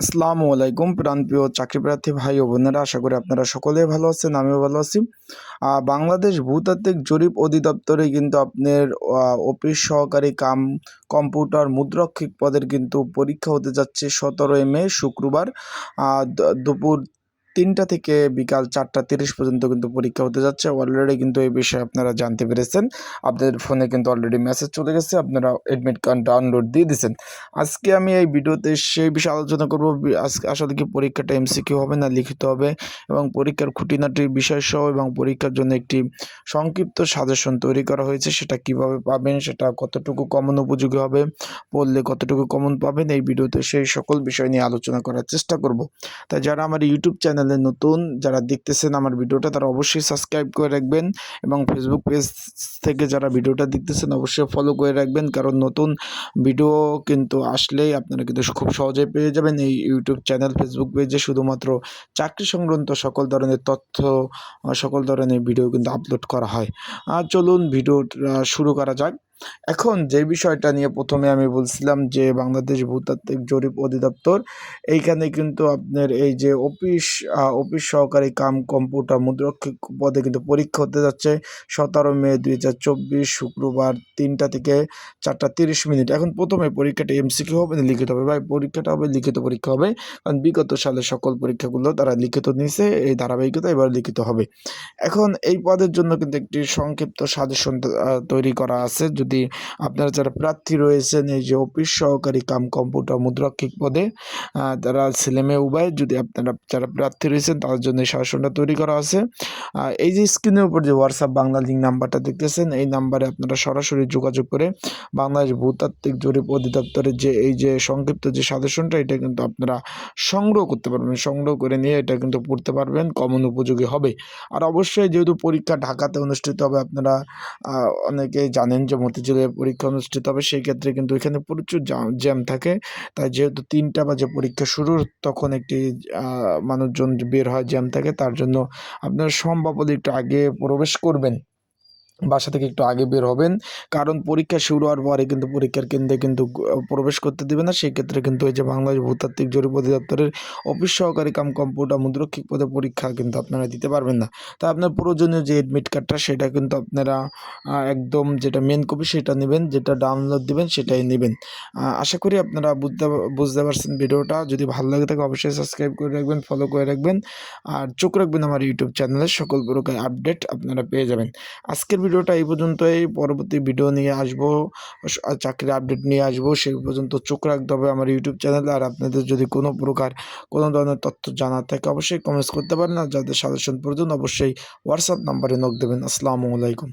আসসালামু আলাইকুম, প্রাণপ্রিয় চাকরি প্রার্থী ভাই ও বোনেরা, আশা করি আপনারা সকলেই ভালো আছেন, আমিও ভালো আছি। বাংলাদেশ ভূতাত্ত্বিক জরিপ অধিদপ্তরে কিন্তু আপনার অফিস সহকারী কাম, কম্পিউটার মুদ্রক্ষিক পদের কিন্তু পরীক্ষা হতে যাচ্ছে সতেরোই মে, শুক্রবার দুপুর তিনটা থেকে বিকাল চারটা তিরিশ পর্যন্ত কিন্তু পরীক্ষা হতে যাচ্ছে। অলরেডি কিন্তু এই বিষয়ে আপনারা জানতে পেরেছেন। আপনাদের ফোনে কিন্তু অলরেডি মেসেজ চলে গেছে। আপনারা এডমিট কার্ড ডাউনলোড দিয়ে দিয়েছেন আজকে আমি এই ভিডিওতে সেই বিষয়ে আলোচনা করব। আজকে আসলে কি পরীক্ষাটা এমসিকিউ হবে না, লিখিত হবে এবং পরীক্ষার খুঁটিনাটি বিষয় সহ এবং পরীক্ষার জন্য একটি সংক্ষিপ্ত সাজেশন তৈরি করা হয়েছে। সেটা কীভাবে পাবেন, সেটা কতটুকু কমন উপযোগী হবে পড়লে কতটুকু কমন পাবেন, এই ভিডিওতে সেই সকল বিষয় নিয়ে আলোচনা করার চেষ্টা করব। তাই যারা আমার ইউটিউব চ্যানেলে নতুন যারা দেখতেছেন আমার ভিডিওটা, তারা অবশ্যই সাবস্ক্রাইব করে রাখবেন এবং ফেসবুক পেজ থেকে যারা ভিডিওটা দেখতেছেন, অবশ্যই ফলো করে রাখবেন। কারণ নতুন ভিডিও কিন্তু আসলেই আপনারা কিন্তু খুব সহজেই পেয়ে যাবেন এই ইউটিউব চ্যানেল ফেসবুক পেজে শুধুমাত্র চাকরি সংক্রান্ত সকল ধরনের তথ্য, সকল ধরনের ভিডিও কিন্তু আপলোড করা হয়। আর চলুন ভিডিওটা শুরু করা যাক। এখন যে বিষয়টা নিয়ে প্রথমে আমি বলছিলাম যে বাংলাদেশ ভূতাত্ত্বিক জরিপ অধিদপ্তর, এইখানে কিন্তু আপনার এই যে অফিস অফিস সহকারী কাম কম্পিউটার মুদ্রক্ষিক পদে কিন্তু পরীক্ষা হতে যাচ্ছে সতেরো মে দুই হাজার চব্বিশ শুক্রবার তিনটা থেকে চারটা তিরিশ মিনিট। এখন প্রথমে পরীক্ষাটা এমসিকিউ হবে না, লিখিত হবে। ভাই, পরীক্ষাটা হবে, লিখিত পরীক্ষা হবে। কারণ বিগত সালে সকল পরীক্ষাগুলো তারা লিখিত নিয়েছে এই ধারাবাহিকতা এবার লিখিত হবে। এখন এই পদের জন্য কিন্তু একটি সংক্ষিপ্ত সাজেশন তৈরি করা আছে। যদি আপনারা যারা প্রার্থী রয়েছেন, এই যে অফিস সহকারী কাম কম্পিউটার মুদ্রাক্ষিক পদে তারা ছেলে মেয়ে উভয় যদি আপনারা যারা প্রার্থী রয়েছেন, তাদের জন্য শাসনটা তৈরি করা আছে। এই যে স্ক্রিনের উপর যে হোয়াটসঅ্যাপ বাংলা লিঙ্ক নাম্বারটা দেখতেছেন, এই নাম্বারে আপনারা সরাসরি যোগাযোগ করে বাংলাদেশ ভূতাত্ত্বিক জরিপ অধিদপ্তরের যে, এই যে সংক্ষিপ্ত যে সাজেশনটা, এটা কিন্তু আপনারা সংগ্রহ করতে পারবেন। সংগ্রহ করে নিয়ে এটা কিন্তু পড়তে পারবেন, কমন উপযোগী হবে। আর অবশ্যই যেহেতু পরীক্ষা ঢাকাতে অনুষ্ঠিত হবে, আপনারা অনেকেই জানেন যে মতিঝিলে পরীক্ষা অনুষ্ঠিত হবে, সেই ক্ষেত্রে কিন্তু এখানে প্রচুর জ্যাম থাকে। তাই যেহেতু তিনটা বাজে পরীক্ষা শুরুর তখন একটি মানুষজন বের হয়, জ্যাম থাকে। তার জন্য আপনারা সম্ভব একটু আগে প্রবেশ করবেন। বাসা থেকে একটু আগে বের হবেন। কারণ পরীক্ষা শুরু হওয়ার পরে কিন্তু পরীক্ষার কেন্দ্রে কিন্তু প্রবেশ করতে দেবে না। সেই ক্ষেত্রে কিন্তু এই যে বাংলাদেশ ভূতাত্ত্বিক জরিপ অধিদপ্তরের অফিস সহকারী কাম কম্পিউটার মুদ্রক্ষিক পদে পরীক্ষা কিন্তু আপনারা দিতে পারবেন না। তা আপনার প্রয়োজনীয় যে এডমিট কার্ডটা সেটা কিন্তু আপনারা একদম যেটা মেন কপি সেটা নেবেন, যেটা ডাউনলোড দেবেন সেটাই নেবেন। আশা করি আপনারা বুঝতে বুঝতে পারছেন ভিডিওটা। যদি ভালো লাগে থাকে অবশ্যই সাবস্ক্রাইব করে রাখবেন ফলো করে রাখবেন। আর চোখ রাখবেন আমার ইউটিউব চ্যানেলে সকল প্রকার আপডেট আপনারা পেয়ে যাবেন। আজকের ভিডিওটা এই পর্যন্ত এই পরবর্তী ভিডিও নিয়ে আসব চাকরির আপডেট নিয়ে আসব সেই পর্যন্ত চোখ রাখতে হবে আমার ইউটিউব চ্যানেলে আর আপনাদের যদি কোনো প্রকার, কোনো ধরনের তথ্য জানার থাকে, অবশ্যই কমেন্টস করতে পারেন। আর যাদের সাজেশন প্রয়োজন, অবশ্যই হোয়াটসঅ্যাপ নাম্বারে নক দেবেন। আসসালামু আলাইকুম।